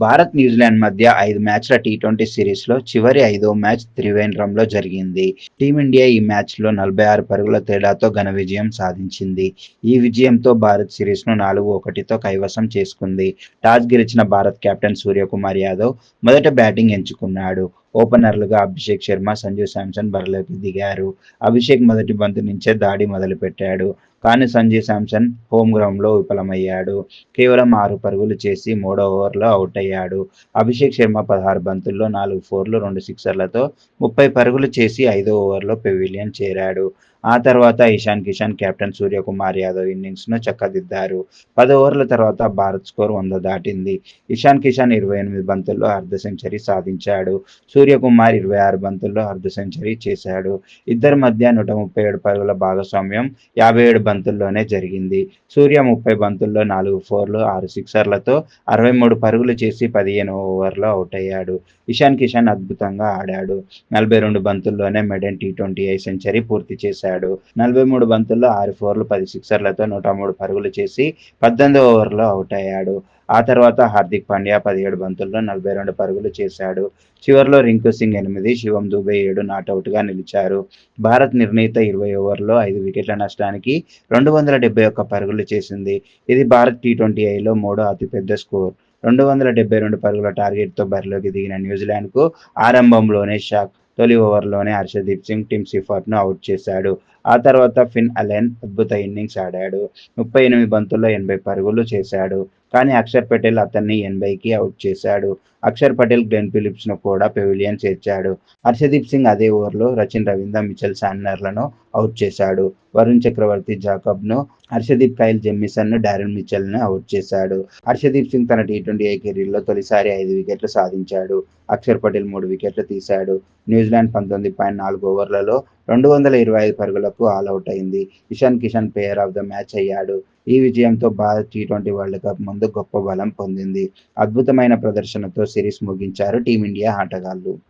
Bharat New Zealand మధ్య ఐదు మ్యాచ్ల టీ ట్వంటీ సిరీస్లో చివరి ఐదో మ్యాచ్ త్రివేంద్రంలో జరిగింది. టీమిండియా ఈ మ్యాచ్లో నలభై ఆరు పరుగుల తేడాతో ఘన విజయం సాధించింది. ఈ విజయంతో భారత్ సిరీస్ను నాలుగు ఒకటితో కైవసం చేసుకుంది. టాస్ గెలిచిన భారత్ కెప్టెన్ సూర్యకుమార్ యాదవ్ మొదట బ్యాటింగ్ ఎంచుకున్నాడు. ఓపెనర్లుగా అభిషేక్ శర్మ సంజు శాంసన్ బరిలోకి దిగారు. అభిషేక్ మొదటి బంతు నుంచే దాడి మొదలుపెట్టాడు. కానీ సంజు శాంసన్ హోమ్ గ్రౌండ్లో విఫలమయ్యాడు. కేవలం ఆరు పరుగులు చేసి మూడో ఓవర్లో అవుట్ అయ్యాడు అభిషేక్ శర్మ పదహారు బంతుల్లో నాలుగు ఫోర్లు రెండు సిక్సర్లతో ముప్పై పరుగులు చేసి ఐదో ఓవర్లో పెవిలియన్ చేరాడు. ఆ తర్వాత ఇషాన్ కిషాన్ కెప్టెన్ సూర్యకుమార్ యాదవ్ ఇన్నింగ్స్ను చక్కదిద్దారు. పది ఓవర్ల తర్వాత భారత్ స్కోర్ వంద దాటింది. ఇషాన్ కిషాన్ ఇరవై ఎనిమిది బంతుల్లో అర్ధ సెంచరీ సాధించాడు. సూర్యకుమార్ ఇరవై ఆరు బంతుల్లో అర్ధ సెంచరీ చేశాడు. ఇద్దరి మధ్య నూట ముప్పై ఏడు పరుగుల భాగస్వామ్యం యాభై ఏడు బంతుల్లోనే జరిగింది. సూర్య ముప్పై బంతుల్లో నాలుగు ఫోర్లు ఆరు సిక్సర్లతో అరవై మూడు పరుగులు చేసి పదిహేను ఓవర్లో అవుట్ అయ్యాడు. ఇషాన్ కిషాన్ అద్భుతంగా ఆడాడు. నలభై రెండు బంతుల్లోనే maiden T twenty I century పూర్తి చేశాడు. నలభై మూడు బంతుల్లో ఆరు ఫోర్లు పది సిక్సర్లతో నూట మూడు పరుగులు చేసి పద్దెనిమిది ఓవర్లో అవుట్ అయ్యాడు. ఆ తర్వాత హార్దిక్ పాండ్యా పదిహేడు బంతుల్లో నలభై రెండు పరుగులు చేశాడు. చివరిలో రింకు సింగ్ ఎనిమిది శివం దుబే ఏడు నాటౌట్గా నిలిచారు. భారత్ నిర్ణీత ఇరవై ఓవర్లో ఐదు వికెట్ల నష్టానికి రెండు వందల డెబ్బై ఒక్క పరుగులు చేసింది. ఇది భారత్ టీ ట్వంటీ ఐలో మూడో అతిపెద్ద స్కోర్. రెండు వందల డెబ్బై రెండు పరుగుల టార్గెట్తో బరిలోకి దిగిన న్యూజిలాండ్కు ఆరంభంలోనే షాక్. తొలి ఓవర్లోనే హర్షదీప్ సింగ్ టిమ్ సిఫాట్ను అవుట్ చేశాడు. ఆ తర్వాత ఫిన్ అలెన్ అద్భుత ఇన్నింగ్స్ ఆడాడు. ముప్పై ఎనిమిది బంతుల్లో ఎనభై పరుగులు చేశాడు. కానీ అక్షర్ పటేల్ అతన్ని ఎనభైకి అవుట్ చేశాడు. అక్షర్ పటేల్ గ్లెన్ ఫిలిప్స్ను కూడా పెవిలియన్ చేర్చాడు. హర్షదీప్ సింగ్ అదే ఓవర్లో రచిన్ రవీంద్ర మిచెల్ శాన్నర్లను అవుట్ చేశాడు. వరుణ్ చక్రవర్తి జాకబ్ను హర్షదీప్ కైల్ జెమ్మిసన్ను డారెన్ మిచెల్ను అవుట్ చేశాడు. హర్షదీప్ సింగ్ తన టీ ట్వంటీ ఐ కెరీర్లో తొలిసారి ఐదు వికెట్లు సాధించాడు. అక్షర్ పటేల్ మూడు వికెట్లు తీశాడు. న్యూజిలాండ్ పంతొమ్మిది పాయింట్ నాలుగు ఓవర్లలో రెండు వందల ఇరవై ఐదు పరుగులకు ఆల్అవుట్ అయింది. Ishan Kishan player of the match అయ్యాడు. ఈ విజయంతో Bharat T twenty World Cup ముందు గొప్ప బలం పొందింది. అద్భుతమైన ప్రదర్శనతో సిరీస్ ముగించారు టీమిండియా ఆటగాళ్ళు